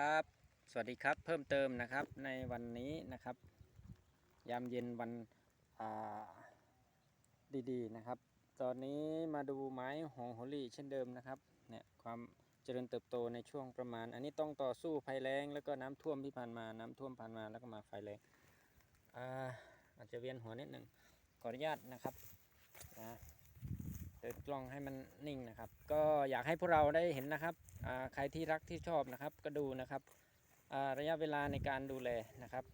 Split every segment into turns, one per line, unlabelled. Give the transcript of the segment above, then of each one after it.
ครับ สวัสดีครับเพิ่มเติมนะครับในวันนี้นะครับ ยามเย็นวันดีๆนะครับ ตอนนี้มาดูไม้หงโฮลี่เช่นเดิมนะครับเนี่ยความเจริญเติบโตในช่วงประมาณ อันนี้ต้องต่อสู้ภัยแล้งแล้วก็น้ำท่วมที่ผ่านมาน้ำท่วมผ่านมาแล้วก็มาไฟแรงอาอาจจะเวียนหัวนิดหนึ่งขออนุญาตนะครับนะ ล้องให้มันนิ่งนะครับ ก็อยากให้พวกเราได้เห็นนะครับใครที่รักที่ชอบนะครับ ก็ดูนะครับระยะเวลาในการดูแลนะครับ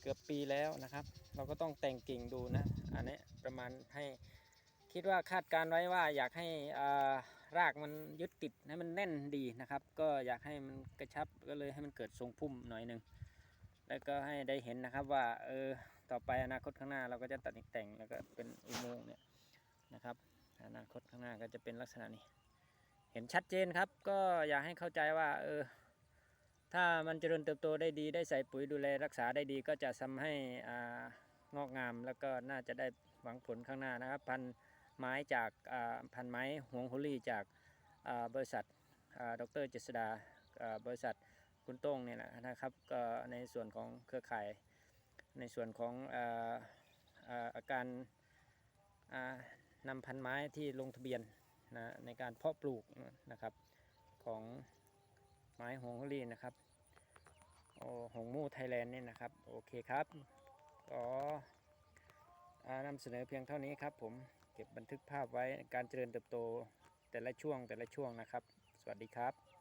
เกือบปีแล้วนะครับ เราก็ต้องแต่งกิ่งดูนะอันนี้ประมาณให้คิดว่าคาดการไว้ว่าอยากให้รากมันยึดติดให้มันแน่นดีนะครับ ก็อยากให้มันกระชับก็เลยให้มันเกิดทรงพุ่มหน่อยหนึ่งแล้วก็ให้ได้เห็นนะครับว่าเออต่อไปอนาคตข้างหน้าเราก็จะตัดแต่งแล้วก็เป็นอุโมงค์เนี่ยนะครับ อนาคตข้างหน้าก็จะเป็นลักษณะนี้ เห็นชัดเจนครับ ก็อยากให้เข้าใจว่าเออถ้ามันเจริญเติบโตได้ดีได้ใส่ปุ๋ยดูแลรักษาได้ดีก็จะทำให้อ่างอกงามแล้วก็น่าจะได้หวังผลข้างหน้านะครับ พันไม้จากอ่าพันไม้หวงโฮลี่จากอ่าบริษัทอ่าดรเจษดาอ่าบริษัทคุณโต้งเนี่ยแหละนะครับก็ในส่วนของเครือข่ายในส่วนของอ่าอ่าอาการอ่า นำพันไม้ที่ลงทะเบียนนะในการเพาะปลูกนะครับของไม้หงส์ลีนะครับโอ้หงมู่ไทยแลนด์นี่นะครับ โอเคครับก็อ่านำเสนอเพียงเท่านี้ครับ ผมเก็บบันทึกภาพไว้การเจริญเติบโตแต่ละช่วงแต่ละช่วงนะครับ สวัสดีครับ